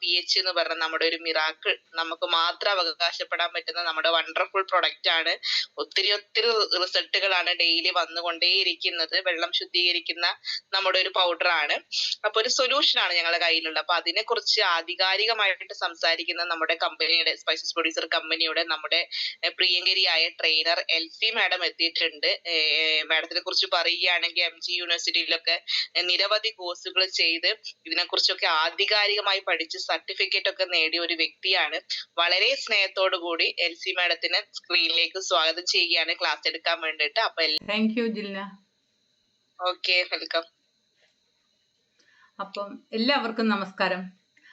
P H എന്ന് പറഞ്ഞ നമ്മുടെ ഒരു മിറാക്കിൾ നമുക്ക് മാത്രം അവകാശപ്പെടാൻ പറ്റുന്ന നമ്മുടെ വണ്ടർഫുൾ പ്രൊഡക്റ്റ് ആണ്. ഒത്തിരി ഒത്തിരി റിസൾട്ടുകളാണ് ഡെയിലി വന്നുകൊണ്ടേയിരിക്കുന്നത്. വെള്ളം ശുദ്ധീകരിക്കുന്ന നമ്മുടെ ഒരു പൗഡർ ആണ്. അപ്പൊ ഒരു സൊല്യൂഷൻ ആണ് ഞങ്ങളുടെ കയ്യിലുള്ളത്. അപ്പൊ അതിനെക്കുറിച്ച് ആധികാരികമായിട്ട് സംസാരിക്കുന്ന നമ്മുടെ കമ്പനിയുടെ സ്പൈസസ് പ്രൊഡ്യൂസർ കമ്പനിയുടെ നമ്മുടെ പ്രിയങ്കരിയായ ട്രെയിനർ എൽസി മാഡം എത്തിയിട്ടുണ്ട്. മാഡത്തിനെ കുറിച്ച് പറയുകയാണെങ്കിൽ എം ജി യൂണിവേഴ്സിറ്റിയിലൊക്കെ നിരവധി കോഴ്സുകൾ ചെയ്ത് ഇതിനെക്കുറിച്ചൊക്കെ ആധികാരികമായി പഠിച്ച് സർട്ടിഫിക്കറ്റ് ഒക്കെ നേടിയ ഒരു വ്യക്തിയാണ്. വളരെ സ്നേഹത്തോടു കൂടി എൽസി മാഡത്തിനെ സ്ക്രീനിലേക്ക് സ്വാഗതം ചെയ്യുകയാണ് ക്ലാസ് എടുക്കാൻ വേണ്ടിട്ട് അപ്പൊ താങ്ക് യു ജില്ല ഓക്കെ വെൽക്കം അപ്പം എല്ലാവർക്കും നമസ്കാരം.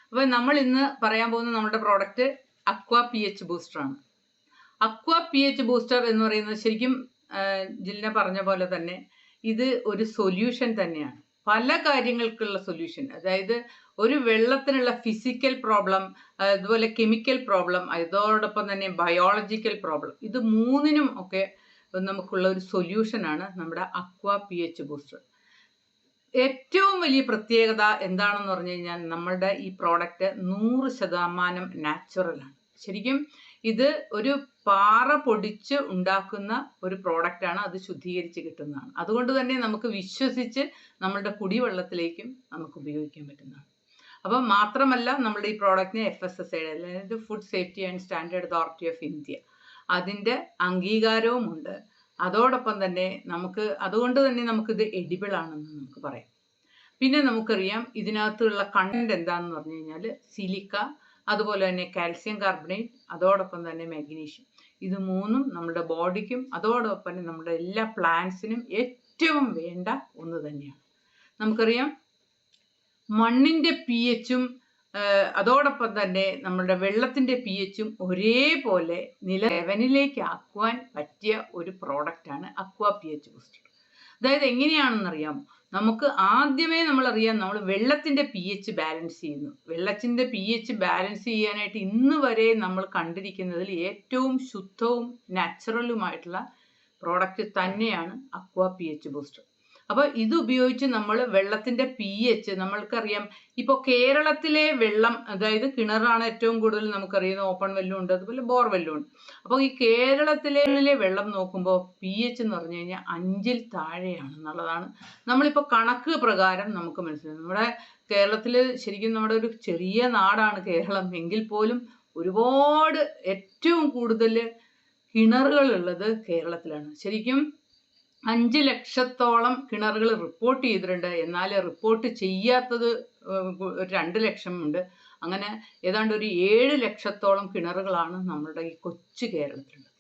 അപ്പോൾ നമ്മൾ ഇന്ന് പറയാൻ പോകുന്ന നമ്മുടെ product aqua P H booster ആണ്. അക്വ പി എച്ച് ബൂസ്റ്റർ എന്ന് പറയുന്നത് ശരിക്കും ജില്ല പറഞ്ഞ പോലെ തന്നെ ഇത് ഒരു സൊല്യൂഷൻ തന്നെയാണ്. പല കാര്യങ്ങൾക്കുള്ള സൊല്യൂഷൻ അതായത് ഒരു വെള്ളത്തിനുള്ള ഫിസിക്കൽ പ്രോബ്ലം അതുപോലെ കെമിക്കൽ പ്രോബ്ലം അതോടൊപ്പം തന്നെ ബയോളജിക്കൽ പ്രോബ്ലം ഇത് മൂന്നിനും ഒക്കെ നമുക്കുള്ള ഒരു സൊല്യൂഷനാണ് നമ്മുടെ അക്വ പി എച്ച് ബൂസ്റ്റർ ഏറ്റവും വലിയ പ്രത്യേകത എന്താണെന്ന് പറഞ്ഞു കഴിഞ്ഞാൽ നമ്മളുടെ ഈ പ്രോഡക്റ്റ് നൂറ് ശതമാനം നാച്ചുറലാണ് ശരിക്കും ഇത് ഒരു പാറ പൊടിച്ച് ഉണ്ടാക്കുന്ന ഒരു പ്രോഡക്റ്റാണ് അത് ശുദ്ധീകരിച്ച് കിട്ടുന്നതാണ്. അതുകൊണ്ട് തന്നെ നമുക്ക് വിശ്വസിച്ച് നമ്മളുടെ കുടിവെള്ളത്തിലേക്കും നമുക്ക് ഉപയോഗിക്കാൻ പറ്റുന്നതാണ്. അപ്പം മാത്രമല്ല നമ്മുടെ ഈ പ്രോഡക്റ്റിന് എഫ് എസ് എസ് ഐഡ് അതായത് food safety and standard authority of India അതിന്റെ അംഗീകാരവുമുണ്ട്. അതോടൊപ്പം തന്നെ നമുക്ക് അതുകൊണ്ട് തന്നെ നമുക്കിത് എഡിബിൾ ആണെന്ന് നമുക്ക് പറയാം. പിന്നെ നമുക്കറിയാം ഇതിനകത്തുള്ള കണ്ടന്റ് എന്താണെന്ന് പറഞ്ഞു കഴിഞ്ഞാൽ സിലിക്ക അതുപോലെ തന്നെ കാൽസ്യം കാർബണേറ്റ് അതോടൊപ്പം തന്നെ മാഗ്നീഷ്യം ഇത് മൂന്നും നമ്മുടെ ബോഡിക്കും അതോടൊപ്പം തന്നെ നമ്മുടെ എല്ലാ പ്ലാന്റ്സിനും ഏറ്റവും വേണ്ട ഒന്ന് തന്നെയാണ്. നമുക്കറിയാം മണ്ണിന്റെ പി എച്ചും അതോടൊപ്പം തന്നെ നമ്മുടെ വെള്ളത്തിന്റെ പി എച്ചും ഒരേപോലെ നില ലെവനിലേക്ക് ആക്കുവാൻ പറ്റിയ ഒരു പ്രോഡക്റ്റാണ് അക്വ പി എച്ച് ബൂസ്റ്റർ അതായത് എങ്ങനെയാണെന്നറിയാമോ നമുക്ക് ആദ്യമേ നമ്മൾ അറിയാം നമ്മൾ വെള്ളത്തിന്റെ പി എച്ച് ബാലൻസ് ചെയ്യുന്നു. വെള്ളത്തിന്റെ പി എച്ച് ബാലൻസ് ചെയ്യാനായിട്ട് ഇന്ന് വരെ നമ്മൾ കണ്ടിരിക്കുന്നതിൽ ഏറ്റവും ശുദ്ധവും നാച്ചുറലുമായിട്ടുള്ള പ്രോഡക്റ്റ് തന്നെയാണ് അക്വാ പി എച്ച് ബൂസ്റ്റർ അപ്പോൾ ഇത് ഉപയോഗിച്ച് നമ്മൾ വെള്ളത്തിന്റെ പി എച്ച് നമ്മൾക്കറിയാം. ഇപ്പോൾ കേരളത്തിലെ വെള്ളം അതായത് കിണറാണ് ഏറ്റവും കൂടുതൽ നമുക്കറിയുന്ന ഓപ്പൺ വെല്ലും ഉണ്ട് അതുപോലെ ബോർ വെല്ലും ഉണ്ട്. അപ്പോൾ ഈ കേരളത്തിലെ വെള്ളം നോക്കുമ്പോൾ പി എച്ച് എന്ന് പറഞ്ഞു കഴിഞ്ഞാൽ അഞ്ചിൽ താഴെയാണ് എന്നുള്ളതാണ് നമ്മളിപ്പോൾ കണക്ക് പ്രകാരം നമുക്ക് മനസ്സിലാവും നമ്മുടെ കേരളത്തിൽ ശരിക്കും നമ്മുടെ ഒരു ചെറിയ നാടാണ് കേരളം. എങ്കിൽ പോലും ഒരുപാട് ഏറ്റവും കൂടുതൽ കിണറുകളുള്ളത് കേരളത്തിലാണ്. ശരിക്കും അഞ്ച് ലക്ഷത്തോളം കിണറുകൾ റിപ്പോർട്ട് ചെയ്തിട്ടുണ്ട്. എന്നാൽ റിപ്പോർട്ട് ചെയ്യാത്തത് രണ്ട് ലക്ഷമുണ്ട് അങ്ങനെ ഏതാണ്ട് ഒരു ഏഴ് ലക്ഷത്തോളം കിണറുകളാണ് നമ്മുടെ ഈ കൊച്ചു കേരളത്തിലുള്ളത്.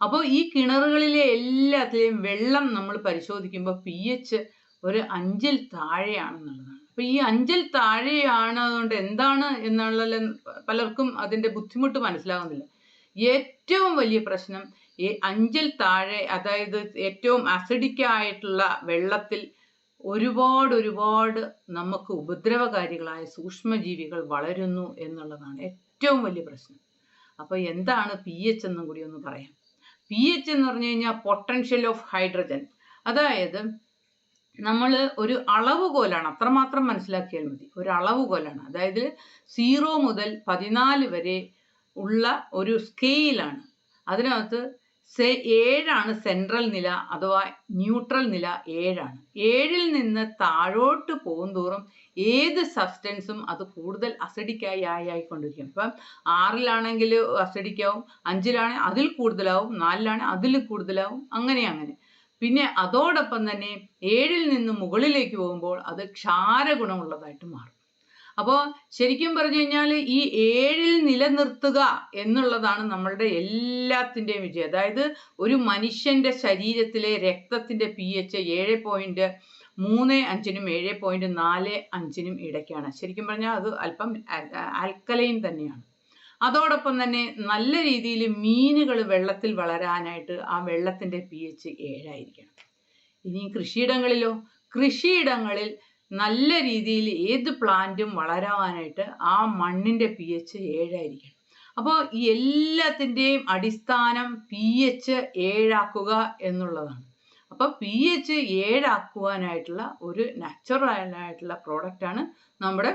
അപ്പോൾ ഈ കിണറുകളിലെ എല്ലാത്തിലെയും വെള്ളം നമ്മൾ പരിശോധിക്കുമ്പോൾ പി എച്ച് ഒരു അഞ്ചിൽ താഴെയാണെന്നുള്ളതാണ്. അപ്പോൾ ഈ അഞ്ചിൽ താഴെയാണ് അതുകൊണ്ട് എന്താണ് എന്നുള്ള പലർക്കും അതിന്റെ ബുദ്ധിമുട്ട് മനസ്സിലാകുന്നില്ല. ഏറ്റവും വലിയ പ്രശ്നം ഈ അഞ്ചിൽ താഴെ അതായത് ഏറ്റവും അസിഡിക്കായിട്ടുള്ള വെള്ളത്തിൽ ഒരുപാട് ഒരുപാട് നമുക്ക് ഉപദ്രവകാരികളായ സൂക്ഷ്മജീവികൾ വളരുന്നു എന്നുള്ളതാണ് ഏറ്റവും വലിയ പ്രശ്നം. അപ്പോൾ എന്താണ് പി എച്ച് എന്നും കൂടി ഒന്ന് പറയാം. പി എച്ച് എന്ന് പറഞ്ഞു കഴിഞ്ഞാൽ പൊട്ടൻഷ്യൽ ഓഫ് ഹൈഡ്രജൻ അതായത് നമ്മൾ ഒരു അളവുകോലാണ് അത്രമാത്രം മനസ്സിലാക്കിയാൽ മതി. ഒരു അളവുകോലാണ് അതായത് സീറോ മുതൽ പതിനാല് വരെ ഉള്ള ഒരു സ്കെയിലാണ് അതിനകത്ത് സെ ഏഴാണ് സെൻട്രൽ നില അഥവാ ന്യൂട്രൽ നില ഏഴാണ്. ഏഴിൽ നിന്ന് താഴോട്ട് പോകുന്തോറും ഏത് സബ്സ്റ്റൻസും അത് കൂടുതൽ അസിഡിക്കായി ആയി ആയിക്കൊണ്ടിരിക്കും. ഇപ്പം ആറിലാണെങ്കിൽ അസിഡിക്കാവും അഞ്ചിലാണെങ്കിൽ അതിൽ കൂടുതലാവും നാലിലാണെങ്കിൽ അതിൽ കൂടുതലാവും അങ്ങനെ അങ്ങനെ. പിന്നെ അതോടൊപ്പം തന്നെ ഏഴിൽ നിന്ന് മുകളിലേക്ക് പോകുമ്പോൾ അത് ക്ഷാരഗുണമുള്ളതായിട്ട് മാറും. അപ്പോൾ ശരിക്കും പറഞ്ഞു കഴിഞ്ഞാൽ ഈ ഏഴിൽ നിലനിർത്തുക എന്നുള്ളതാണ് നമ്മളുടെ എല്ലാത്തിന്റെയും വിജയം. അതായത് ഒരു മനുഷ്യന്റെ ശരീരത്തിലെ രക്തത്തിന്റെ പി എച്ച് ഏഴ് പോയിന്റ് മൂന്ന് അഞ്ചിനും ഏഴ് പോയിന്റ് നാല് അഞ്ചിനും ഇടയ്ക്കാണ്. ശരിക്കും പറഞ്ഞാൽ അത് അല്പം ആൽക്കലൈൻ തന്നെയാണ്. അതോടൊപ്പം തന്നെ നല്ല രീതിയിൽ മീനുകൾ വെള്ളത്തിൽ വളരാനായിട്ട് ആ വെള്ളത്തിന്റെ പി എച്ച് ഏഴായിരിക്കണം. ഇനി കൃഷിയിടങ്ങളിലോ? കൃഷിയിടങ്ങളിൽ നല്ല രീതിയിൽ ഏത് പ്ലാന്റും വളരാനായിട്ട് ആ മണ്ണിന്റെ പി എച്ച് ഏഴായിരിക്കണം അപ്പോൾ എല്ലാത്തിന്റെയും അടിസ്ഥാനം പി എച്ച് ഏഴാക്കുക എന്നുള്ളതാണ്. അപ്പോൾ പി എച്ച് ഏഴാക്കുവാനായിട്ടുള്ള ഒരു നാച്ചുറൽ ആയിട്ടുള്ള പ്രോഡക്റ്റാണ് നമ്മുടെ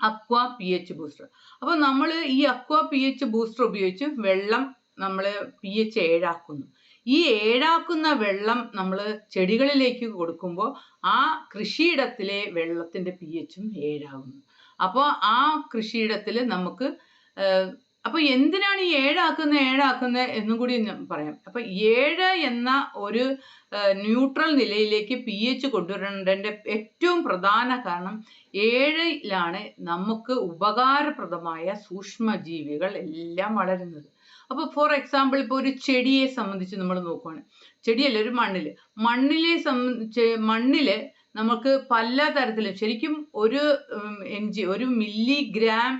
അക്വ പി എച്ച് ബൂസ്റ്റർ അപ്പോൾ നമ്മൾ ഈ അക്വ പി എച്ച് ബൂസ്റ്റർ ഉപയോഗിച്ച് വെള്ളം നമ്മൾ പി എച്ച് ഏഴാക്കുന്നു. ഈ ഏഴാക്കുന്ന വെള്ളം നമ്മൾ ചെടികളിലേക്ക് കൊടുക്കുമ്പോൾ ആ കൃഷിയിടത്തിലെ വെള്ളത്തിന്റെ പി എച്ചും ഏഴാകുന്നു അപ്പോൾ ആ കൃഷിയിടത്തിൽ നമുക്ക് അപ്പോൾ എന്തിനാണ് ഈ ഏഴാക്കുന്നത് ഏഴാക്കുന്നത് എന്നും കൂടി പറയാം. അപ്പോൾ ഏഴ് എന്ന ഒരു ന്യൂട്രൽ നിലയിലേക്ക് പി എച്ച് കൊണ്ടുവരേണ്ടതിന്റെ ഏറ്റവും പ്രധാന കാരണം ഏഴിലാണ് നമുക്ക് ഉപകാരപ്രദമായ സൂക്ഷ്മജീവികൾ എല്ലാം വളരുന്നത്. അപ്പോൾ ഫോർ എക്സാമ്പിൾ ഇപ്പോൾ ഒരു ചെടിയെ സംബന്ധിച്ച് നമ്മൾ നോക്കുവാണ്. ചെടിയല്ല ഒരു മണ്ണിൽ മണ്ണിലെ സംബന്ധിച്ച് മണ്ണിൽ നമുക്ക് പല തരത്തിലും ശരിക്കും ഒരു എൻജി ഒരു മില്ലിഗ്രാം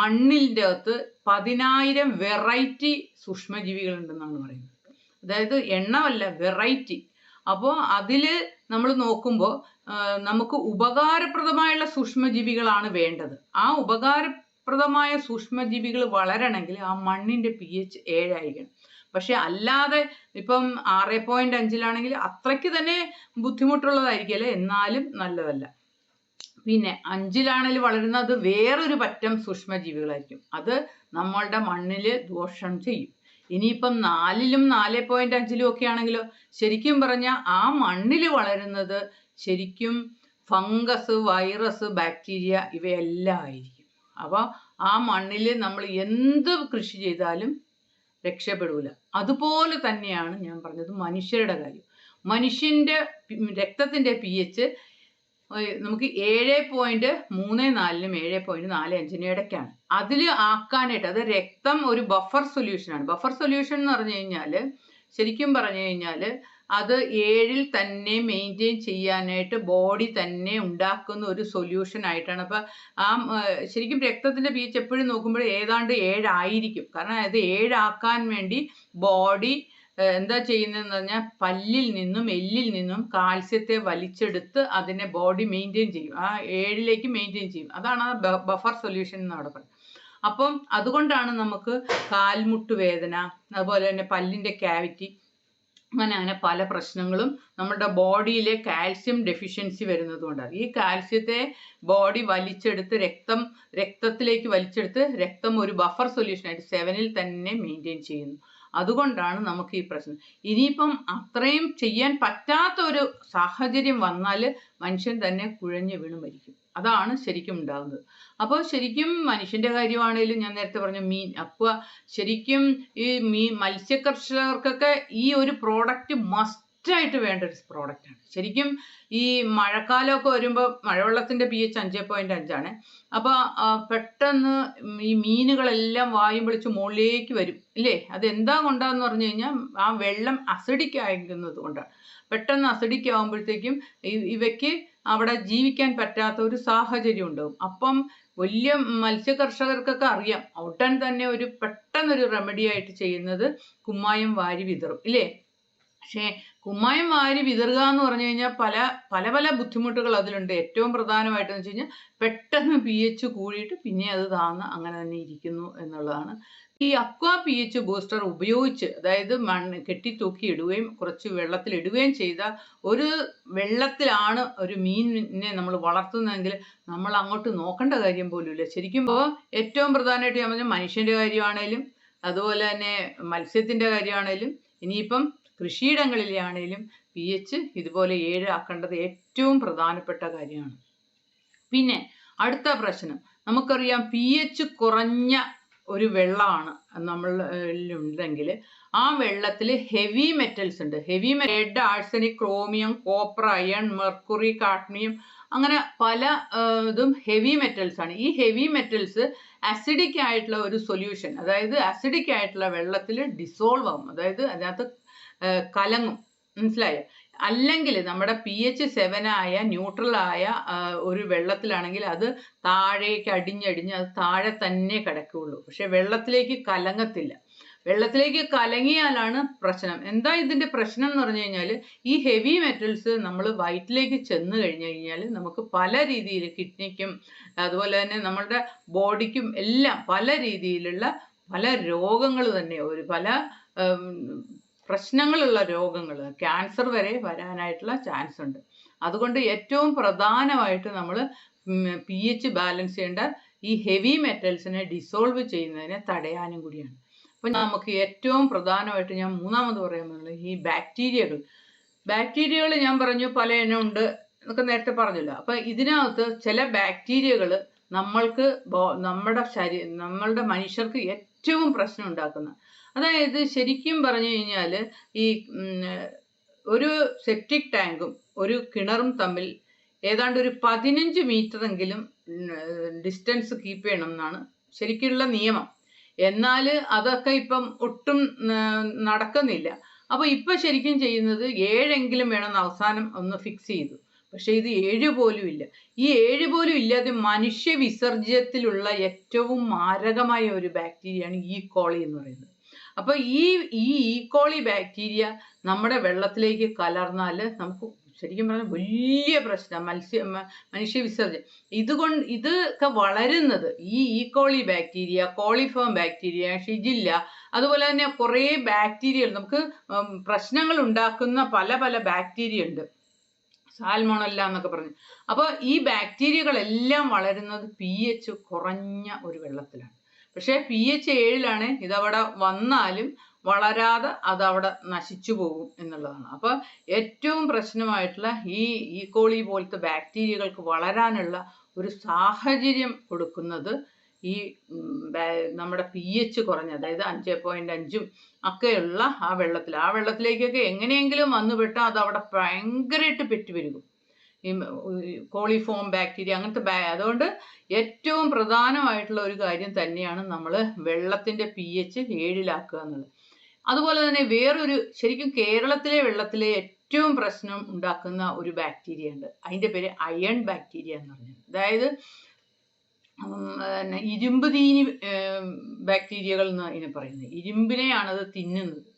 മണ്ണിന്റെ അകത്ത് പതിനായിരം വെറൈറ്റി സൂക്ഷ്മജീവികളുണ്ടെന്നാണ് പറയുന്നത്. അതായത് എണ്ണമല്ല വെറൈറ്റി. അപ്പോൾ അതിൽ നമ്മൾ നോക്കുമ്പോൾ നമുക്ക് ഉപകാരപ്രദമായുള്ള സൂക്ഷ്മജീവികളാണ് വേണ്ടത്. ആ ഉപകാരപ്രദമായ സൂക്ഷ്മജീവികൾ വളരണമെങ്കിൽ ആ മണ്ണിന്റെ പി എച്ച് ഏഴായിരിക്കണം. പക്ഷെ അല്ലാതെ ഇപ്പം ആറ് പോയിന്റ് അഞ്ചിലാണെങ്കിൽ അത്രയ്ക്ക് തന്നെ ബുദ്ധിമുട്ടുള്ളതായിരിക്കും ബുദ്ധിമുട്ടുള്ളതായിരിക്കില്ല എന്നാലും നല്ലതല്ല. പിന്നെ അഞ്ചിലാണെങ്കിൽ വളരുന്നത് വേറൊരു പറ്റം സൂക്ഷ്മജീവികളായിരിക്കും. അത് നമ്മളുടെ മണ്ണിൽ ദോഷം ചെയ്യും. ഇനിയിപ്പം നാലിലും നാല് പോയിന്റ് അഞ്ചിലും ഒക്കെ ആണെങ്കിലോ ശരിക്കും പറഞ്ഞാൽ ആ മണ്ണിൽ വളരുന്നത് ശരിക്കും ഫംഗസ് വൈറസ് ബാക്ടീരിയ ഇവയെല്ലാം ആയിരിക്കും. അപ്പോൾ ആ മണ്ണിൽ നമ്മൾ എന്ത് കൃഷി ചെയ്താലും രക്ഷപ്പെടൂല. അതുപോലെ തന്നെയാണ് ഞാൻ പറഞ്ഞത് മനുഷ്യരുടെ കാര്യം. മനുഷ്യന്റെ രക്തത്തിന്റെ പി എച്ച് നമുക്ക് ഏഴ് പോയിന്റ് മൂന്ന് നാലിനും ഏഴ് പോയിന്റ് നാല് അഞ്ചിനും ഇടയ്ക്കാണ്. അതിൽ ആക്കാനായിട്ട് അത് രക്തം ഒരു ബഫർ സൊല്യൂഷനാണ് ബഫർ സൊല്യൂഷൻ എന്ന് പറഞ്ഞു കഴിഞ്ഞാൽ ശരിക്കും പറഞ്ഞു കഴിഞ്ഞാൽ അത് ഏഴിൽ തന്നെ മെയിന്റെയിൻ ചെയ്യാനായിട്ട് ബോഡി തന്നെ ഉണ്ടാക്കുന്ന ഒരു സൊല്യൂഷൻ ആയിട്ടാണ്. അപ്പോൾ ആ ശരിക്കും രക്തത്തിന്റെ ബീച്ച് എപ്പോഴും നോക്കുമ്പോൾ ഏതാണ്ട് ഏഴായിരിക്കും. കാരണം അത് ഏഴാക്കാൻ വേണ്ടി ബോഡി എന്താ ചെയ്യുന്നതെന്ന് പറഞ്ഞാൽ പല്ലിൽ നിന്നും എല്ലിൽ നിന്നും കാൽസ്യത്തെ വലിച്ചെടുത്ത് അതിനെ ബോഡി മെയിന്റെയിൻ ചെയ്യും. ആ ഏഴിലേക്ക് മെയിന്റെയിൻ ചെയ്യും. അതാണ് ആ ബഫർ സൊല്യൂഷൻ എന്ന് അവിടെ പറയുന്നത്. അപ്പം അതുകൊണ്ടാണ് നമുക്ക് കാൽമുട്ട് വേദന അതുപോലെ തന്നെ പല്ലിന്റെ ക്യാവിറ്റി അങ്ങനെ അങ്ങനെ പല പ്രശ്നങ്ങളും നമ്മുടെ ബോഡിയിലെ കാൽസ്യം ഡെഫിഷ്യൻസി വരുന്നത് കൊണ്ടാണ് ഈ കാൽസ്യത്തെ ബോഡി വലിച്ചെടുത്ത് രക്തം രക്തത്തിലേക്ക് വലിച്ചെടുത്ത് രക്തം ഒരു ബഫർ സൊല്യൂഷനായിട്ട് സെവനിൽ തന്നെ മെയിന്റെയിൻ ചെയ്യുന്നു. അതുകൊണ്ടാണ് നമുക്ക് ഈ പ്രശ്നം. ഇനിയിപ്പം അത്രയും ചെയ്യാൻ പറ്റാത്ത ഒരു സാഹചര്യം വന്നാൽ മനുഷ്യൻ തന്നെ കുഴഞ്ഞു വീണ് മരിക്കും. അതാണ് ശരിക്കും ഉണ്ടാകുന്നത് അപ്പോൾ ശരിക്കും മനുഷ്യന്റെ കാര്യമാണെങ്കിലും ഞാൻ നേരത്തെ പറഞ്ഞു മീൻ അപ്പോൾ ശരിക്കും ഈ മീൻ മത്സ്യകർഷകർക്കൊക്കെ ഈ ഒരു പ്രോഡക്റ്റ് മസ്റ്റ് മസ്റ്റായിട്ട് വേണ്ട ഒരു പ്രോഡക്റ്റാണ് ശരിക്കും ഈ മഴക്കാലമൊക്കെ വരുമ്പോൾ മഴവെള്ളത്തിന്റെ പി എച്ച് അഞ്ച് പോയിന്റ് അഞ്ചാണ് അപ്പോൾ പെട്ടെന്ന് ഈ മീനുകളെല്ലാം വായും വിളിച്ച് മുകളിലേക്ക് വരും ഇല്ലേ? അതെന്താ കൊണ്ടാന്ന് പറഞ്ഞു കഴിഞ്ഞാൽ ആ വെള്ളം അസിഡിക് ആയിരിക്കുന്നത് കൊണ്ടാണ്. പെട്ടെന്ന് അസിഡിക് ആകുമ്പോഴത്തേക്കും ഇവയ്ക്ക് അവിടെ ജീവിക്കാൻ പറ്റാത്ത ഒരു സാഹചര്യം ഉണ്ടാവും അപ്പം വലിയ മത്സ്യ കർഷകർക്കൊക്കെ അറിയാം ഉടൻ തന്നെ ഒരു പെട്ടെന്നൊരു റെമഡി ആയിട്ട് ചെയ്യുന്നത് കുമ്മായം വാരി വിതറും ഇല്ലേ? പക്ഷേ കുമ്മായം വാരി വിതറുക എന്ന് പറഞ്ഞു കഴിഞ്ഞാൽ പല പല പല ബുദ്ധിമുട്ടുകൾ അതിലുണ്ട്. ഏറ്റവും പ്രധാനമായിട്ടെന്ന് വെച്ച് കഴിഞ്ഞാൽ പെട്ടെന്ന് പി എച്ച് കൂടിയിട്ട് പിന്നെ അത് താന്ന് അങ്ങനെ തന്നെ ഇരിക്കുന്നു എന്നുള്ളതാണ് ഈ അക്വാ പി എച്ച് ബൂസ്റ്റർ ഉപയോഗിച്ച് അതായത് മണ്ണ് കെട്ടി തൂക്കി ഇടുകയും കുറച്ച് വെള്ളത്തിൽ ഇടുകയും ചെയ്ത ഒരു വെള്ളത്തിലാണ് ഒരു മീനിനെ നമ്മൾ വളർത്തുന്നതെങ്കിൽ നമ്മൾ അങ്ങോട്ട് നോക്കേണ്ട കാര്യം പോലുമില്ല. ശരിക്കും ഏറ്റവും പ്രധാനമായിട്ട് ഞാൻ പറഞ്ഞ മനുഷ്യന്റെ കാര്യമാണേലും അതുപോലെ തന്നെ മത്സ്യത്തിന്റെ കാര്യമാണേലും ഇനിയിപ്പം കൃഷിയിടങ്ങളിലാണേലും പി എച്ച് ഇതുപോലെ ഏഴ് ആക്കേണ്ടത് ഏറ്റവും പ്രധാനപ്പെട്ട കാര്യമാണ്. പിന്നെ അടുത്ത പ്രശ്നം. നമുക്കറിയാം പി എച്ച് കുറഞ്ഞ ഒരു വെള്ളമാണ് നമ്മളിലുണ്ടെങ്കിൽ ആ വെള്ളത്തിൽ ഹെവി മെറ്റൽസ് ഉണ്ട്. Heavy lead arsenic chromium copper iron mercury cadmium അങ്ങനെ പല ഇതും ഹെവി മെറ്റൽസ് ആണ്. ഈ ഹെവി മെറ്റൽസ് അസിഡിക് ആയിട്ടുള്ള ഒരു സൊല്യൂഷൻ അതായത് അസിഡിക് ആയിട്ടുള്ള വെള്ളത്തിൽ ഡിസോൾവ് ആവും. അതായത് അതിനകത്ത് കലങ്ങും. മനസ്സിലായോ? അല്ലെങ്കിൽ നമ്മുടെ പി എച്ച് സെവനായ ന്യൂട്രലായ ഒരു വെള്ളത്തിലാണെങ്കിൽ അത് താഴേക്ക് അടിഞ്ഞടിഞ്ഞ് അത് താഴെ തന്നെ കിടക്കുകയുള്ളൂ. പക്ഷെ വെള്ളത്തിലേക്ക് കലങ്ങത്തില്ല. വെള്ളത്തിലേക്ക് കലങ്ങിയാലാണ് പ്രശ്നം. എന്താ ഇതിന്റെ പ്രശ്നം എന്ന് പറഞ്ഞു കഴിഞ്ഞാൽ ഈ ഹെവി മെറ്റൽസ് നമ്മൾ വയറ്റിലേക്ക് ചെന്ന് കഴിഞ്ഞു കഴിഞ്ഞാൽ നമുക്ക് പല രീതിയിൽ കിഡ്നിക്കും അതുപോലെ തന്നെ നമ്മളുടെ ബോഡിക്കും എല്ലാം പല രീതിയിലുള്ള പല രോഗങ്ങൾ തന്നെ ഒരു പല പ്രശ്നങ്ങളുള്ള രോഗങ്ങൾ ക്യാൻസർ വരെ വരാനായിട്ടുള്ള ചാൻസ് ഉണ്ട്. അതുകൊണ്ട് ഏറ്റവും പ്രധാനമായിട്ട് നമ്മൾ പി എച്ച് ബാലൻസ് ചെയ്യേണ്ട ഈ ഹെവി മെറ്റൽസിനെ ഡിസോൾവ് ചെയ്യുന്നതിനെ തടയാനും കൂടിയാണ്. അപ്പം നമുക്ക് ഏറ്റവും പ്രധാനമായിട്ട് ഞാൻ മൂന്നാമത് പറയുന്നത് ഈ ബാക്ടീരിയകൾ. ബാക്ടീരിയകൾ ഞാൻ പറഞ്ഞു പല ഉണ്ട് എന്നൊക്കെ നേരത്തെ പറഞ്ഞല്ലോ. അപ്പം ഇതിനകത്ത് ചില ബാക്ടീരിയകൾ നമ്മൾക്ക് നമ്മുടെ ശരീരം നമ്മളുടെ മനുഷ്യർക്ക് ഏറ്റവും പ്രശ്നം ഉണ്ടാക്കുന്ന അതായത് ശരിക്കും പറഞ്ഞു കഴിഞ്ഞാൽ ഈ ഒരു സെപ്റ്റിക് ടാങ്കും ഒരു കിണറും തമ്മിൽ ഏതാണ്ട് ഒരു പതിനഞ്ച് മീറ്ററെങ്കിലും ഡിസ്റ്റൻസ് കീപ്പ് ചെയ്യണം എന്നാണ് ശരിക്കുള്ള നിയമം. എന്നാൽ അതൊക്കെ ഇപ്പം ഒട്ടും നടക്കുന്നില്ല. അപ്പോൾ ഇപ്പം ശരിക്കും ചെയ്യുന്നത് ഏഴെങ്കിലും വേണമെന്ന് അവസാനം ഒന്ന് ഫിക്സ് ചെയ്തു. പക്ഷേ ഇത് ഏഴ് പോലും ഇല്ല. ഈ ഏഴ് പോലും ഇല്ലാതെ മനുഷ്യ വിസർജ്യത്തിലുള്ള ഏറ്റവും മാരകമായ ഒരു ബാക്ടീരിയയാണ് ഈ കോളി എന്ന് പറയുന്നത്. അപ്പോൾ ഈ ഈ ഈക്കോളി ബാക്ടീരിയ നമ്മുടെ വെള്ളത്തിലേക്ക് കലർന്നാൽ നമുക്ക് ശരിക്കും പറഞ്ഞാൽ വലിയ പ്രശ്നം മത്സ്യ മനുഷ്യ വിസർജ്യം ഇതുകൊണ്ട് ഇതൊക്കെ വളരുന്നത് ഈ E coli bacteria coliform bacteria shigella അതുപോലെ തന്നെ കുറേ ബാക്ടീരിയ നമുക്ക് പ്രശ്നങ്ങൾ ഉണ്ടാക്കുന്ന പല പല ബാക്ടീരിയ ഉണ്ട്. സാൽമോണല്ല എന്നൊക്കെ പറഞ്ഞു. അപ്പോൾ ഈ ബാക്ടീരിയകളെല്ലാം വളരുന്നത് പി എച്ച് കുറഞ്ഞ ഒരു വെള്ളത്തിലാണ്. പക്ഷേ പി എച്ച് ഏഴിലാണ് ഇതവിടെ വന്നാലും വളരാതെ അതവിടെ നശിച്ചു പോകും എന്നുള്ളതാണ്. അപ്പോൾ ഏറ്റവും പ്രശ്നമായിട്ടുള്ള ഈ ഈക്കോളി പോലത്തെ ബാക്ടീരിയകൾക്ക് വളരാനുള്ള ഒരു സാഹചര്യം കൊടുക്കുന്നത് ഈ നമ്മുടെ പി എച്ച് കുറഞ്ഞ അതായത് അഞ്ച് പോയിന്റ് അഞ്ചും ഒക്കെയുള്ള ആ വെള്ളത്തിൽ ആ വെള്ളത്തിലേക്കൊക്കെ എങ്ങനെയെങ്കിലും വന്നുപെട്ടാൽ അത് അവിടെ ഭയങ്കരമായിട്ട് പെറ്റുപെരുകും കോളിഫോം ബാക്ടീരിയ അങ്ങനത്തെ ബാ അതുകൊണ്ട് ഏറ്റവും പ്രധാനമായിട്ടുള്ള ഒരു കാര്യം തന്നെയാണ് നമ്മൾ വെള്ളത്തിന്റെ പി എച്ച് ഏഴിലാക്കുക എന്നുള്ളത് അതുപോലെ തന്നെ വേറൊരു ശരിക്കും കേരളത്തിലെ വെള്ളത്തിലെ ഏറ്റവും പ്രശ്നം ഉണ്ടാക്കുന്ന ഒരു ബാക്ടീരിയ ഉണ്ട്. അതിന്റെ പേര് അയൺ ബാക്ടീരിയ എന്ന് പറഞ്ഞത് അതായത് പിന്നെ ഇരുമ്പ് തീനി ബാക്ടീരിയകൾ എന്ന് അതിനെ പറയുന്നത്. ഇരുമ്പിനെയാണ് അത് തിന്നുന്നത്.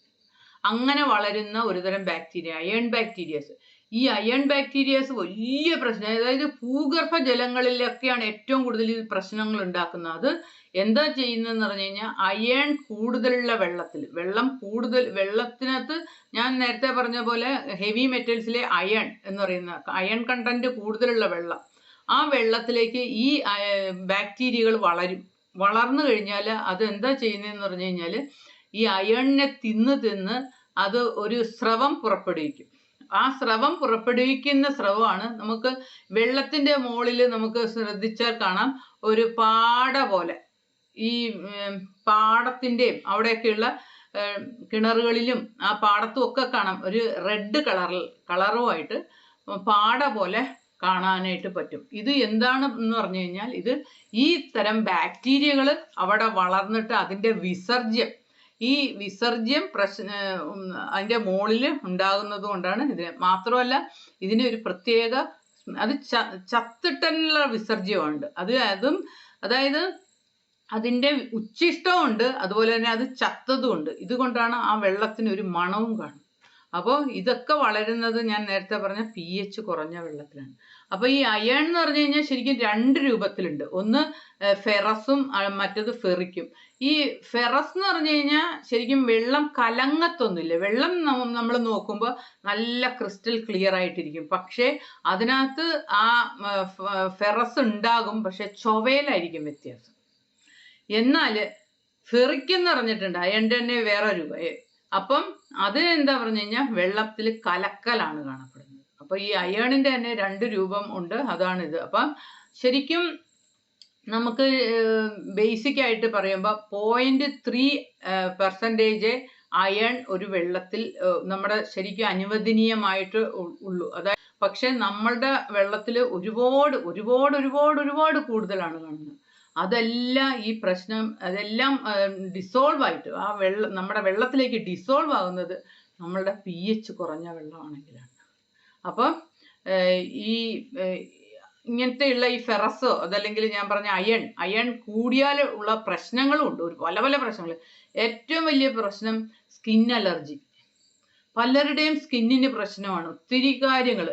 അങ്ങനെ വളരുന്ന ഒരുതരം ബാക്ടീരിയ അയൺ ബാക്ടീരിയസ്. ഈ അയൺ ബാക്ടീരിയസ് വലിയ പ്രശ്നം. അതായത് ഭൂഗർഭ ജലങ്ങളിലൊക്കെയാണ് ഏറ്റവും കൂടുതൽ ഈ പ്രശ്നങ്ങൾ ഉണ്ടാക്കുന്നത്. അത് എന്താ ചെയ്യുന്നതെന്ന് പറഞ്ഞു കഴിഞ്ഞാൽ അയൺ കൂടുതലുള്ള വെള്ളത്തിൽ വെള്ളം കൂടുതൽ വെള്ളത്തിനകത്ത് ഞാൻ നേരത്തെ പറഞ്ഞ പോലെ ഹെവി മെറ്റൽസിലെ അയൺ എന്ന് പറയുന്ന അയൺ കണ്ടന്റ് കൂടുതലുള്ള വെള്ളം. ആ വെള്ളത്തിലേക്ക് ഈ ബാക്ടീരിയകൾ വളരും. വളർന്നു കഴിഞ്ഞാൽ അത് എന്താ ചെയ്യുന്നതെന്ന് പറഞ്ഞു കഴിഞ്ഞാൽ ഈ അയണിനെ തിന്ന് തിന്ന് അത് ഒരു സ്രവം പുറപ്പെടുവിക്കും. ആ സ്രവം പുറപ്പെടുവിക്കുന്ന സ്രവമാണ്. നമുക്ക് വെള്ളത്തിന്റെ മുകളിൽ നമുക്ക് ശ്രദ്ധിച്ചാൽ കാണാം. ഒരു പാട പോലെ. ഈ പാടത്തിന്റെയും അവിടെയൊക്കെയുള്ള കിണറുകളിലും ആ പാടത്തും ഒക്കെ കാണാം. ഒരു റെഡ് കളറിൽ കളറുമായിട്ട് പാട പോലെ കാണാനായിട്ട് പറ്റും. ഇത് എന്താണ് എന്ന് പറഞ്ഞു കഴിഞ്ഞാൽ ഇത് ഈ തരം ബാക്ടീരിയകൾ അവിടെ വളർന്നിട്ട് അതിന്റെ വിസർജ്യം ഈ വിസർജ്യം പ്രശ്ന ഉം, അതിന്റെ മുകളിൽ ഉണ്ടാകുന്നത് കൊണ്ടാണ് ഇതിന് മാത്രമല്ല ഇതിന് ഒരു പ്രത്യേക അത് ച ചത്തിട്ടുള്ള വിസർജ്യമുണ്ട് അത് അതും അതായത് അതിന്റെ ഉച്ഛിഷ്ടമുണ്ട് അതുപോലെ തന്നെ അത് ചത്തതുമുണ്ട്. ഇതുകൊണ്ടാണ് ആ വെള്ളത്തിന് ഒരു മണവും കാണും അപ്പോൾ ഇതൊക്കെ വളരുന്നത് ഞാൻ നേരത്തെ പറഞ്ഞ പി എച്ച് കുറഞ്ഞ വെള്ളത്തിലാണ്. അപ്പോൾ ഈ അയൺ എന്ന് പറഞ്ഞു കഴിഞ്ഞാൽ ശരിക്കും രണ്ട് രൂപത്തിലുണ്ട്. ഒന്ന് ഫെറസും മറ്റത് ഫെറിക്കും. ഈ ഫെറസ് എന്ന് പറഞ്ഞു കഴിഞ്ഞാൽ ശരിക്കും വെള്ളം കലങ്ങത്തൊന്നുമില്ല. വെള്ളം നമ്മൾ നോക്കുമ്പോൾ നല്ല ക്രിസ്റ്റൽ ക്ലിയർ ആയിട്ടിരിക്കും. പക്ഷേ അതിനകത്ത് ആ ഫെറസ് ഉണ്ടാകും പക്ഷെ ചൊവയിലായിരിക്കും വ്യത്യാസം. എന്നാൽ ഫെറിക്ക് എന്ന് പറഞ്ഞിട്ടുണ്ട്. അയണിന്റെ തന്നെ വേറെ രൂപ അപ്പം അത് എന്താ പറഞ്ഞു കഴിഞ്ഞാൽ വെള്ളത്തിൽ കലക്കലാണ് കാണപ്പെടുന്നത്. അപ്പൊ ഈ അയേണിന്റെ തന്നെ രണ്ട് രൂപം ഉണ്ട്. അതാണിത് അപ്പം ശരിക്കും നമുക്ക് ബേസിക് ആയിട്ട് പറയുമ്പോൾ പോയിന്റ് ത്രീ പെർസെന്റേജ് അയൺ ഒരു വെള്ളത്തിൽ നമ്മുടെ ശരിക്കും അനുവദനീയമായിട്ട് ഉള്ളൂ. അതായത് പക്ഷെ നമ്മളുടെ വെള്ളത്തിൽ ഒരുപാട് ഒരുപാട് ഒരുപാട് ഒരുപാട് കൂടുതലാണ് കാണുന്നത്. അതെല്ലാം ഈ പ്രശ്നം അതെല്ലാം ഡിസോൾവ് ആയിട്ട് ആ വെള്ളം നമ്മുടെ വെള്ളത്തിലേക്ക് ഡിസോൾവ് ആകുന്നത് നമ്മളുടെ പി എച്ച് കുറഞ്ഞ വെള്ളമാണെങ്കിലാണ്. അപ്പം ഈ ഇങ്ങനത്തെയുള്ള ഈ ഫെറസോ അതല്ലെങ്കിൽ ഞാൻ പറഞ്ഞ അയൺ അയൺ കൂടിയാൽ ഉള്ള പ്രശ്നങ്ങളും ഉണ്ട്. ഒരു പല പല പ്രശ്നങ്ങൾ. ഏറ്റവും വലിയ പ്രശ്നം സ്കിൻ അലർജി. പലരുടെയും സ്കിന്നിന് പ്രശ്നമാണ്. ഒത്തിരി കാര്യങ്ങൾ.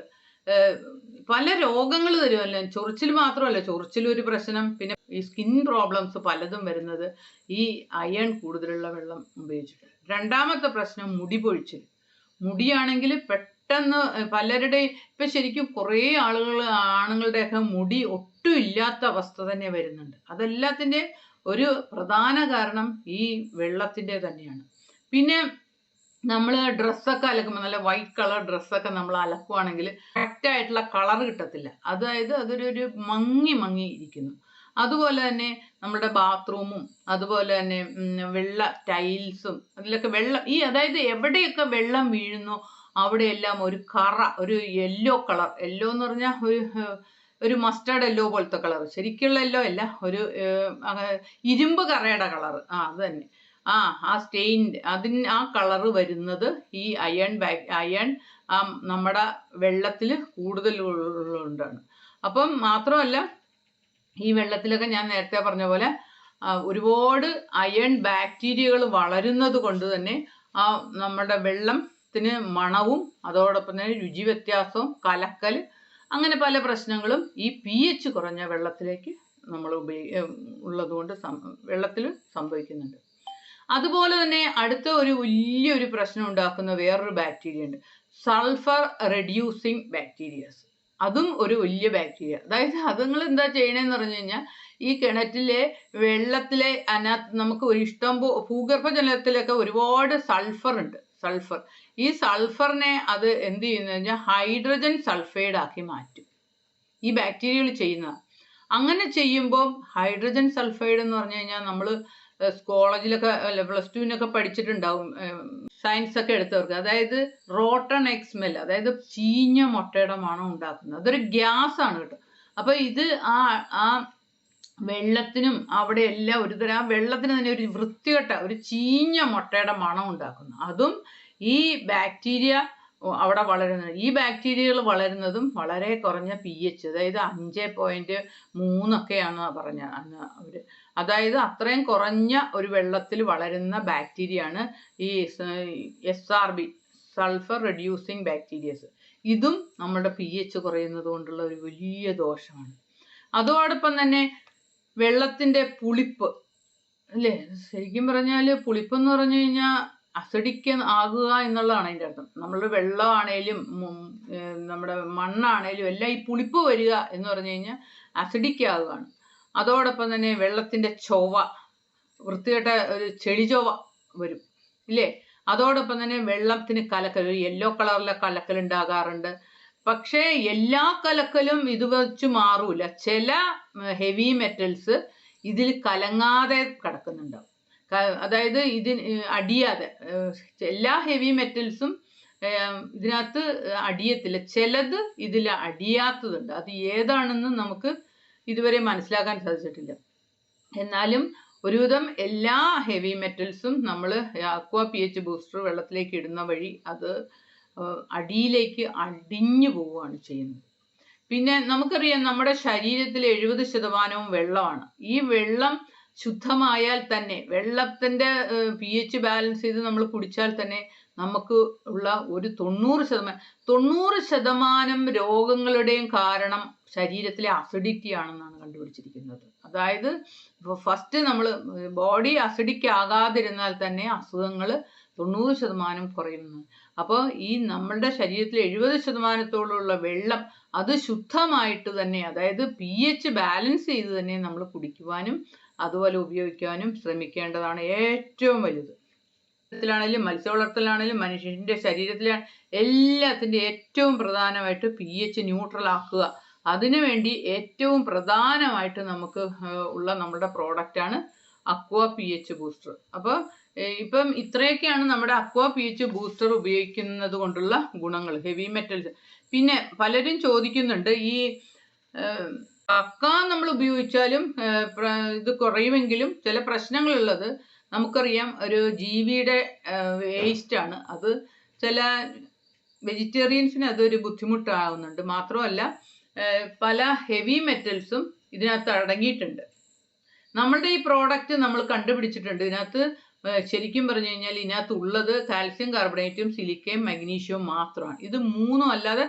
പല രോഗങ്ങൾ തരുമല്ലോ. ചൊറിച്ചിൽ മാത്രമല്ല. ചൊറിച്ചിൽ ഒരു പ്രശ്നം. പിന്നെ ഈ സ്കിൻ പ്രോബ്ലംസ് പലതും വരുന്നത് ഈ അയൺ കൂടുതലുള്ള വെള്ളം ഉപയോഗിച്ചിട്ട്. രണ്ടാമത്തെ പ്രശ്നം മുടി പൊഴിച്ചിൽ. മുടിയാണെങ്കിൽ പെട്ടെന്ന് പെട്ടെന്ന് പലരുടെയും ഇപ്പൊ ശരിക്കും കുറേ ആളുകൾ ആണുങ്ങളുടെയൊക്കെ മുടി ഒട്ടും ഇല്ലാത്ത അവസ്ഥ തന്നെ വരുന്നുണ്ട്. അതെല്ലാത്തിന്റെ ഒരു പ്രധാന കാരണം ഈ വെള്ളത്തിന്റെ തന്നെയാണ്. പിന്നെ നമ്മൾ ഡ്രസ്സൊക്കെ അലക്കുമ്പോൾ നല്ല വൈറ്റ് കളർ ഡ്രസ്സൊക്കെ നമ്മൾ അലക്കുവാണെങ്കിൽ കറക്റ്റായിട്ടുള്ള കളർ കിട്ടത്തില്ല. അതായത് അതൊരു ഒരു മങ്ങി മങ്ങി ഇരിക്കുന്നു. അതുപോലെ തന്നെ നമ്മുടെ ബാത്റൂമും അതുപോലെ തന്നെ വെള്ള ടൈൽസും അതിലൊക്കെ വെള്ളം ഈ അതായത് എവിടെയൊക്കെ വെള്ളം വീഴുന്നോ അവിടെയെല്ലാം ഒരു കറ ഒരു യെല്ലോ കളർ യെല്ലോ എന്ന് പറഞ്ഞാൽ ഒരു ഒരു മസ്റ്റേർഡ് യെല്ലോ പോലത്തെ കളർ ശരിക്കുള്ള യെല്ലോ അല്ല ഒരു ഇരുമ്പ് കറയുടെ കളർ ആ അത് തന്നെ. ആ ആ സ്റ്റെയിന്റെ അതിന് ആ കളർ വരുന്നത് ഈ അയൺ ബാക് അയൺ ആ നമ്മുടെ വെള്ളത്തിൽ കൂടുതൽ ഉള്ളതുകൊണ്ടാണ്. അപ്പം മാത്രമല്ല ഈ വെള്ളത്തിലൊക്കെ ഞാൻ നേരത്തെ പറഞ്ഞ പോലെ ഒരുപാട് അയൺ ബാക്ടീരിയകൾ വളരുന്നത് കൊണ്ട് തന്നെ ആ നമ്മുടെ വെള്ളത്തിന് മണവും അതോടൊപ്പം തന്നെ രുചി വ്യത്യാസവും കലക്കൽ അങ്ങനെ പല പ്രശ്നങ്ങളും ഈ പി എച്ച് കുറഞ്ഞ വെള്ളത്തിലേക്ക് നമ്മൾ ഉപയോഗ ഉള്ളതുകൊണ്ട് വെള്ളത്തിൽ സംഭവിക്കുന്നുണ്ട്. അതുപോലെ തന്നെ അടുത്ത ഒരു വലിയൊരു പ്രശ്നം ഉണ്ടാക്കുന്ന വേറൊരു ബാക്ടീരിയ ഉണ്ട്. സൾഫർ റെഡ്യൂസിങ് ബാക്ടീരിയസ് അതും ഒരു വലിയ ബാക്ടീരിയ അതായത് അതുങ്ങൾ എന്താ ചെയ്യണേന്ന് പറഞ്ഞു കഴിഞ്ഞാൽ ഈ കിണറ്റിലെ വെള്ളത്തിലെ അതിനകത്ത് നമുക്ക് ഒരു ഇഷ്ടം ഭൂഗർഭജലത്തിലൊക്കെ ഭൂഗർഭ ജലത്തിലൊക്കെ ഒരുപാട് സൾഫർ ഉണ്ട്. സൾഫർ. ഈ സൾഫറിനെ അത് എന്ത് ചെയ്യുന്നു കഴിഞ്ഞാൽ ഹൈഡ്രജൻ സൾഫൈഡ് ആക്കി മാറ്റും. ഈ ബാക്ടീരിയകൾ ചെയ്യുന്നതാണ് അങ്ങനെ ചെയ്യുമ്പോൾ ഹൈഡ്രജൻ സൾഫൈഡ് എന്ന് പറഞ്ഞു കഴിഞ്ഞാൽ നമ്മൾ കോളേജിലൊക്കെ അല്ല പ്ലസ് ടുവിനൊക്കെ പഠിച്ചിട്ടുണ്ടാവും സയൻസ് ഒക്കെ എടുത്തവർക്ക്. അതായത് റോട്ടൺ എക്സ്മെൽ അതായത് ചീഞ്ഞ മുട്ടയുടെ മണം ഉണ്ടാക്കുന്നത്. അതൊരു ഗ്യാസ് ആണ് കേട്ടോ. അപ്പൊ ഇത് ആ ആ വെള്ളത്തിനും അവിടെ എല്ലാം ഒരു തരം വെള്ളത്തിന് തന്നെ ഒരു വൃത്തികെട്ട ഒരു ചീഞ്ഞ മുട്ടയുടെ മണം ഉണ്ടാക്കുന്നു. അതും ഈ ബാക്ടീരിയ അവിടെ വളരുന്നത്. ഈ ബാക്ടീരിയകൾ വളരുന്നതും വളരെ കുറഞ്ഞ പി എച്ച് അതായത് അഞ്ച് പോയിന്റ് മൂന്നൊക്കെയാണ് പറഞ്ഞ അന്ന് അവർ. അതായത് അത്രയും കുറഞ്ഞ ഒരു വെള്ളത്തിൽ വളരുന്ന ബാക്ടീരിയയാണ് ഈ S R B sulphur reducing bacterias ഇതും നമ്മുടെ പി എച്ച് കുറയുന്നത് കൊണ്ടുള്ള ഒരു വലിയ ദോഷമാണ്. അതോടൊപ്പം തന്നെ വെള്ളത്തിന്റെ പുളിപ്പ്. അല്ലേ? ശരിക്കും പറഞ്ഞാൽ പുളിപ്പ് എന്ന് പറഞ്ഞു കഴിഞ്ഞാൽ അസിഡിക്ക് ആകുക എന്നുള്ളതാണ് അതിന്റെ അർത്ഥം. നമ്മളുടെ വെള്ളമാണേലും നമ്മുടെ മണ്ണാണേലും എല്ലാം ഈ പുളിപ്പ് വരിക എന്ന് പറഞ്ഞു കഴിഞ്ഞാൽ അസിഡിക്ക് ആകുകയാണ് അതോടൊപ്പം തന്നെ വെള്ളത്തിന്റെ ചൊവ വൃത്തികെട്ട ഒരു ചെളി ചൊവ വരും. ഇല്ലേ? അതോടൊപ്പം തന്നെ വെള്ളത്തിന് കലക്കൽ ഒരു യെല്ലോ കളറിലെ കലക്കൽ ഉണ്ടാകാറുണ്ട്. പക്ഷേ എല്ലാ കലക്കലും ഇത് വെച്ച് മാറൂല. ചില ഹെവി മെറ്റൽസ് ഇതിൽ കലങ്ങാതെ കിടക്കുന്നുണ്ടാവും അതായത് ഇതിന് അടിയാതെ. എല്ലാ ഹെവി മെറ്റൽസും ഇതിനകത്ത് അടിയത്തില്ല. ചിലത് ഇതിൽ അടിയാത്തതുണ്ട്. അത് ഏതാണെന്ന് നമുക്ക് ഇതുവരെ മനസ്സിലാക്കാൻ സാധിച്ചിട്ടില്ല. എന്നാലും ഒരുവിധം എല്ലാ ഹെവി മെറ്റൽസും നമ്മൾ അക്വ പി എച്ച് ബൂസ്റ്റർ വെള്ളത്തിലേക്ക് ഇടുന്ന വഴി അത് അടിയിലേക്ക് അടിഞ്ഞു പോവുകയാണ് ചെയ്യുന്നത്. പിന്നെ നമുക്കറിയാം നമ്മുടെ ശരീരത്തിൽ എഴുപത് ശതമാനവും വെള്ളമാണ്. ഈ വെള്ളം ശുദ്ധമായാൽ തന്നെ വെള്ളത്തിന്റെ പി എച്ച് ബാലൻസ് ചെയ്ത് നമ്മൾ കുടിച്ചാൽ തന്നെ നമുക്ക് ഉള്ള ഒരു തൊണ്ണൂറ് ശതമാനം തൊണ്ണൂറ് ശതമാനം രോഗങ്ങളുടെയും കാരണം ശരീരത്തിലെ അസിഡിറ്റി ആണെന്നാണ് കണ്ടുപിടിച്ചിരിക്കുന്നത്. അതായത് ഫസ്റ്റ് നമ്മൾ ബോഡി അസിഡിക്ക് ആകാതിരുന്നാൽ തന്നെ അസുഖങ്ങൾ തൊണ്ണൂറ് ശതമാനം കുറയുന്നു. അപ്പോൾ ഈ നമ്മളുടെ ശരീരത്തിൽ എഴുപത് ശതമാനത്തോളമുള്ള വെള്ളം അത് ശുദ്ധമായിട്ട് തന്നെ അതായത് പി എച്ച് ബാലൻസ് ചെയ്ത് തന്നെ നമ്മൾ കുടിക്കുവാനും അതുപോലെ ഉപയോഗിക്കുവാനും ശ്രമിക്കേണ്ടതാണ് ഏറ്റവും വലുത്. ത്തിലാണെങ്കിലും മത്സ്യ വളർത്തലാണെങ്കിലും മനുഷ്യന്റെ ശരീരത്തിലെ എല്ലാത്തിന്റെ ഏറ്റവും പ്രധാനമായിട്ട് പി എച്ച് ന്യൂട്രൽ ആക്കുക അതിനുവേണ്ടി ഏറ്റവും പ്രധാനമായിട്ട് നമുക്ക് ഉള്ള നമ്മുടെ പ്രോഡക്റ്റ് ആണ് അക്വ പി എച്ച് ബൂസ്റ്റർ അപ്പോൾ ഇപ്പം ഇത്രയൊക്കെയാണ് നമ്മുടെ അക്വ പി എച്ച് ബൂസ്റ്റർ ഉപയോഗിക്കുന്നത് കൊണ്ടുള്ള ഗുണങ്ങൾ ഹെവി മെറ്റൽസ് പിന്നെ പലരും ചോദിക്കുന്നുണ്ട് ഈ കക്ക നമ്മൾ ഉപയോഗിച്ചാലും ഇത് കുറയുമെങ്കിലും ചില പ്രശ്നങ്ങളുള്ളത് നമുക്കറിയാം ഒരു ജീവിയുടെ വേസ്റ്റ് ആണ്. അത് ചില വെജിറ്റേറിയൻസിന് അതൊരു ബുദ്ധിമുട്ടാവുന്നുണ്ട്. മാത്രമല്ല പല ഹെവി മെറ്റൽസും ഇതിനകത്ത് അടങ്ങിയിട്ടുണ്ട്. നമ്മളുടെ ഈ പ്രോഡക്റ്റ് നമ്മൾ കണ്ടുപിടിച്ചിട്ടുണ്ട്. ഇതിനകത്ത് ശരിക്കും പറഞ്ഞു കഴിഞ്ഞാൽ ഇതിനകത്ത് ഉള്ളത് കാൽസ്യം കാർബണേറ്റും സിലിക്കയും മഗ്നീഷ്യവും മാത്രമാണ്. ഇത് മൂന്നും അല്ലാതെ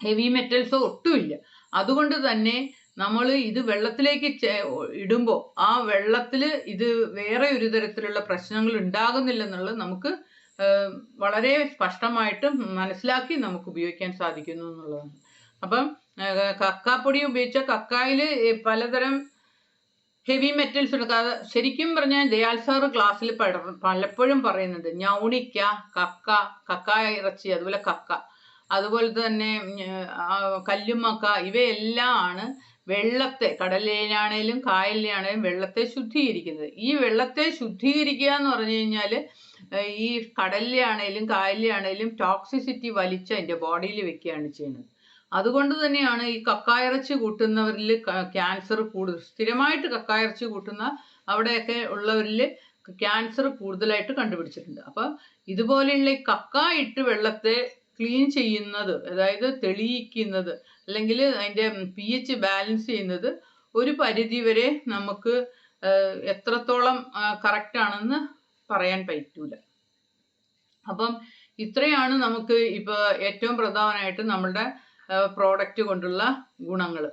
ഹെവി മെറ്റൽസോ ഒട്ടുമില്ല. അതുകൊണ്ട് തന്നെ നമ്മൾ ഇത് വെള്ളത്തിലേക്ക് ഇടുമ്പോൾ ആ വെള്ളത്തിൽ ഇത് വേറെ ഒരു തരത്തിലുള്ള പ്രശ്നങ്ങൾ ഉണ്ടാകുന്നില്ലെന്നുള്ളത് നമുക്ക് വളരെ സ്പഷ്ടമായിട്ട് മനസ്സിലാക്കി നമുക്ക് ഉപയോഗിക്കാൻ സാധിക്കുന്നു എന്നുള്ളതാണ്. അപ്പം കക്കാപ്പൊടി ഉപയോഗിച്ച കക്കായിൽ പലതരം ഹെവി മെറ്റൽസ് എടുക്കാതെ ശരിക്കും പറഞ്ഞാൽ ദയാൽ സാറ് ക്ലാസ്സിൽ പലപ്പോഴും പറയുന്നത് ഞൗണിക്ക കക്ക കക്ക ഇറച്ചി അതുപോലെ കക്ക. അതുപോലെ തന്നെ കല്ലുമക്ക ഇവയെല്ലാം ആണ് വെള്ളത്തെ കടലിലാണേലും കായലിലാണേലും വെള്ളത്തെ ശുദ്ധീകരിക്കുന്നത്. ഈ വെള്ളത്തെ ശുദ്ധീകരിക്കുക എന്ന് പറഞ്ഞു കഴിഞ്ഞാൽ ഈ കടലിലാണേലും കായലിലാണേലും ടോക്സിസിറ്റി വലിച്ച് ബോഡിയിൽ വെക്കുകയാണ് ചെയ്യുന്നത്. അതുകൊണ്ട് തന്നെയാണ് ഈ കക്കായിറച്ചി കൂട്ടുന്നവരിൽ ക്യാൻസർ കൂടുതൽ സ്ഥിരമായിട്ട് കക്കായിറച്ചി കൂട്ടുന്ന അവിടെയൊക്കെ ഉള്ളവരിൽ ക്യാൻസർ കൂടുതലായിട്ട് കണ്ടുപിടിച്ചിട്ടുണ്ട്. അപ്പം ഇതുപോലെയുള്ള ഈ കക്ക ഇട്ട് വെള്ളത്തെ ക്ലീൻ ചെയ്യുന്നത് അതായത് തെളിയിക്കുന്നത് അല്ലെങ്കിൽ അതിന്റെ പി എച്ച് ബാലൻസ് ചെയ്യുന്നത് ഒരു പരിധി വരെ നമുക്ക് എത്രത്തോളം കറക്റ്റ് ആണെന്ന് പറയാൻ പറ്റൂല. അപ്പം ഇത്രയാണ് നമുക്ക് ഇപ്പോൾ ഏറ്റവും പ്രധാനമായിട്ട് നമ്മളുടെ പ്രോഡക്റ്റ് കൊണ്ടുള്ള ഗുണങ്ങൾ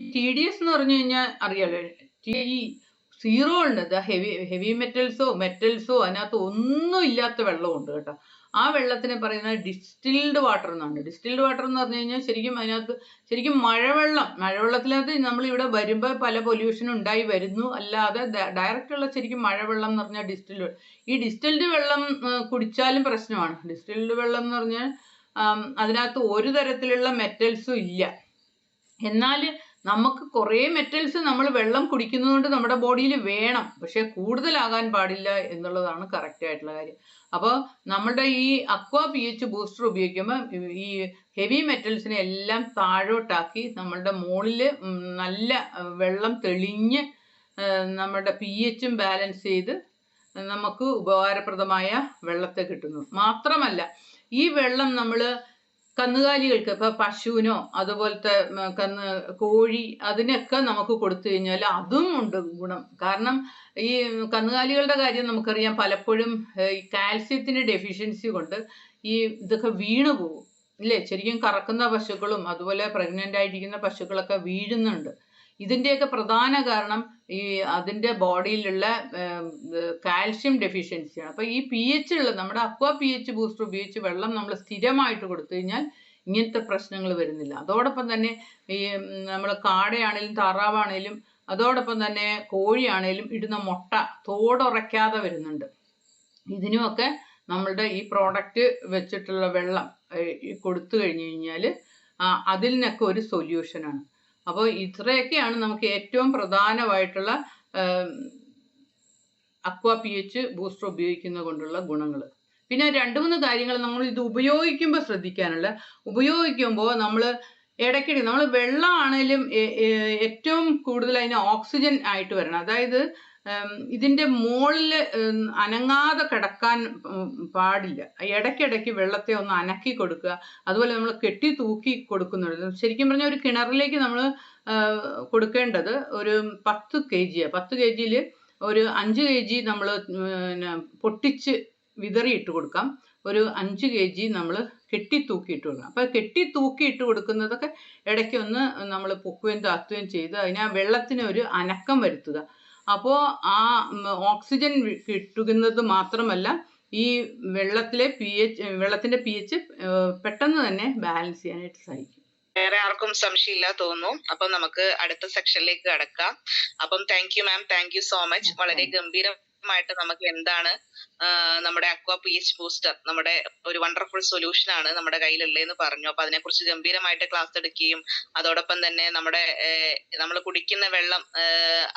ടി ഡി എസ് എന്ന് പറഞ്ഞു കഴിഞ്ഞാൽ അറിയാലോ ടി- സീറോ ഉണ്ട്. ഹെവി ഹെവി മെറ്റൽസോ മെറ്റൽസോ അതിനകത്ത് ഒന്നും ഇല്ലാത്ത വെള്ളം ഉണ്ട് കേട്ടോ. ആ വെള്ളത്തിനെ പറയുന്നത് ഡിസ്റ്റിൽഡ് വാട്ടർ എന്നാണ്. ഡിസ്റ്റിൽഡ് വാട്ടർ എന്ന് പറഞ്ഞു കഴിഞ്ഞാൽ ശരിക്കും അതിനകത്ത് ശരിക്കും മഴവെള്ളം മഴവെള്ളത്തിനകത്ത് നമ്മൾ ഇവിടെ വരുമ്പോൾ പല പൊല്യൂഷൻ ഉണ്ടായി വരുന്നു. അല്ലാതെ ഡയറക്റ്റ് ഉള്ള ശരിക്കും മഴവെള്ളം എന്ന് പറഞ്ഞാൽ ഡിസ്റ്റിൽഡ് ഈ ഡിസ്റ്റിൽഡ് വെള്ളം കുടിച്ചാലും പ്രശ്നമാണ്. ഡിസ്റ്റിൽഡ് വെള്ളം എന്ന് പറഞ്ഞാൽ അതിനകത്ത് ഒരു തരത്തിലുള്ള മെറ്റൽസും ഇല്ല. എന്നാൽ നമുക്ക് കുറേ മെറ്റൽസ് നമ്മൾ വെള്ളം കുടിക്കുന്നതുകൊണ്ട് നമ്മുടെ ബോഡിയിൽ വേണം. പക്ഷെ കൂടുതലാകാൻ പാടില്ല എന്നുള്ളതാണ് കറക്റ്റ് ആയിട്ടുള്ള കാര്യം. അപ്പോൾ നമ്മുടെ ഈ അക്വാ പി എച്ച് ബൂസ്റ്റർ ഉപയോഗിക്കുമ്പോൾ ഈ ഹെവി മെറ്റൽസിനെ എല്ലാം താഴോട്ടാക്കി നമ്മളുടെ മുകളിൽ നല്ല വെള്ളം തെളിഞ്ഞ് നമ്മുടെ പി എച്ചും ബാലൻസ് ചെയ്ത് നമുക്ക് ഉപകാരപ്രദമായ വെള്ളത്തെ കിട്ടുന്നു. മാത്രമല്ല ഈ വെള്ളം നമ്മൾ കന്നുകാലികൾക്ക് ഇപ്പൊ പശുവിനോ അതുപോലത്തെ കന്ന് കോഴി അതിനൊക്കെ നമുക്ക് കൊടുത്തു കഴിഞ്ഞാൽ അതും ഉണ്ട് ഗുണം. കാരണം ഈ കന്നുകാലികളുടെ കാര്യം നമുക്കറിയാം പലപ്പോഴും ഈ കാൽസ്യത്തിന്റെ ഡെഫിഷ്യൻസി കൊണ്ട് ഈ ഇതൊക്കെ വീണു പോകും ഇല്ലേ? ശരിക്കും കറക്കുന്ന പശുക്കളും അതുപോലെ പ്രഗ്നന്റ് ആയിരിക്കുന്ന പശുക്കളൊക്കെ വീഴുന്നുണ്ട്. ഇതിന്റെയൊക്കെ പ്രധാന കാരണം ഈ അതിന്റെ ബോഡിയിലുള്ള കാൽഷ്യം ഡെഫിഷ്യൻസിയാണ്. അപ്പോൾ ഈ പി എച്ച് ഉള്ള നമ്മുടെ അക്വ പി എച്ച് ബൂസ്റ്റർ ഉപയോഗിച്ച് വെള്ളം നമ്മൾ സ്ഥിരമായിട്ട് കൊടുത്തു കഴിഞ്ഞാൽ ഇങ്ങനത്തെ പ്രശ്നങ്ങൾ വരുന്നില്ല. അതോടൊപ്പം തന്നെ ഈ നമ്മൾ കാടയാണേലും താറാവാണേലും അതോടൊപ്പം തന്നെ കോഴിയാണേലും ഇടുന്ന മുട്ട തോടുറയ്ക്കാതെ വരുന്നുണ്ട്. ഇതിനുമൊക്കെ നമ്മളുടെ ഈ പ്രോഡക്റ്റ് വെച്ചിട്ടുള്ള വെള്ളം കൊടുത്തു കഴിഞ്ഞു കഴിഞ്ഞാൽ അതിൽ നിന്നൊക്കെ ഒരു സൊല്യൂഷനാണ് അപ്പോൾ ഇത്രയൊക്കെയാണ് നമുക്ക് ഏറ്റവും പ്രധാനമായിട്ടുള്ള അക്വാ പി എച്ച് ബൂസ്റ്റർ ഉപയോഗിക്കുന്നത് കൊണ്ടുള്ള ഗുണങ്ങൾ പിന്നെ രണ്ട് മൂന്ന് കാര്യങ്ങൾ നമ്മൾ ഇത് ഉപയോഗിക്കുമ്പോൾ ശ്രദ്ധിക്കാനുള്ള ഉപയോഗിക്കുമ്പോൾ നമ്മൾ ഇടയ്ക്കിടെ നമ്മൾ ഏ- ഏറ്റവും കൂടുതൽ അതിന് ഓക്സിജൻ ആയിട്ട് വരണം. അതായത് ഉം, ഇതിന്റെ മുകളിൽ അനങ്ങാതെ കിടക്കാൻ പാടില്ല. ഇടയ്ക്കിടയ്ക്ക് വെള്ളത്തെ ഒന്ന് അനക്കി കൊടുക്കുക. അതുപോലെ നമ്മൾ കെട്ടി തൂക്കി കൊടുക്കുന്നുണ്ട്. ശരിക്കും പറഞ്ഞാൽ ഒരു കിണറിലേക്ക് നമ്മൾ കൊടുക്കേണ്ടത് ഒരു പത്ത് കെ ജിയാണ് പത്ത് കെ ജിയിൽ ഒരു അഞ്ച് കെ ജി നമ്മൾ പൊട്ടിച്ച് വിതറിയിട്ട് കൊടുക്കാം. ഒരു അഞ്ച് കെ ജി നമ്മൾ കെട്ടി തൂക്കിയിട്ട് കൊടുക്കണം അപ്പോൾ കെട്ടി തൂക്കിയിട്ട് കൊടുക്കുന്നതൊക്കെ ഇടയ്ക്ക് ഒന്ന് നമ്മൾ പൊക്കുകയും താത്തുകയും ചെയ്ത് അതിന് ആ വെള്ളത്തിന് ഒരു അനക്കം വരുത്തുക. അപ്പോൾ ആ ഓക്സിജൻ കിട്ടുന്നത് മാത്രമല്ല ഈ വെള്ളത്തിലെ പി എച്ച് വെള്ളത്തിന്റെ പി എച്ച് പെട്ടെന്ന് തന്നെ ബാലൻസ് ചെയ്യാനായിട്ട് സാധിക്കും. വേറെ ആർക്കും സംശയമില്ല തോന്നുന്നു. അപ്പം നമുക്ക് അടുത്ത സെക്ഷനിലേക്ക് കടക്കാം. അപ്പം thank you ma'am thank you so much വളരെ ഗംഭീരമായിട്ട് നമുക്ക് എന്താണ് നമ്മുടെ അക്വാ പി എച്ച് ബൂസ്റ്റർ നമ്മുടെ ഒരു വണ്ടർഫുൾ സൊല്യൂഷൻ ആണ് നമ്മുടെ കയ്യിലുള്ളതെന്ന് പറഞ്ഞു. അപ്പൊ അതിനെക്കുറിച്ച് ഗംഭീരമായിട്ട് ക്ലാസ് എടുക്കുകയും അതോടൊപ്പം തന്നെ നമ്മുടെ നമ്മൾ കുടിക്കുന്ന വെള്ളം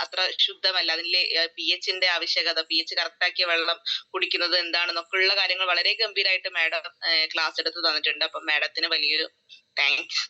അത്ര ശുദ്ധമല്ല. അതിലെ പി എച്ചിന്റെ ആവശ്യകത പി എച്ച് കറക്റ്റ് ആക്കിയ വെള്ളം കുടിക്കുന്നത് എന്താണെന്നൊക്കെ ഉള്ള കാര്യങ്ങൾ വളരെ ഗംഭീരമായിട്ട് മാഡം ക്ലാസ് എടുത്ത് തന്നിട്ടുണ്ട്. അപ്പം മാഡത്തിന് വലിയൊരു താങ്ക്സ്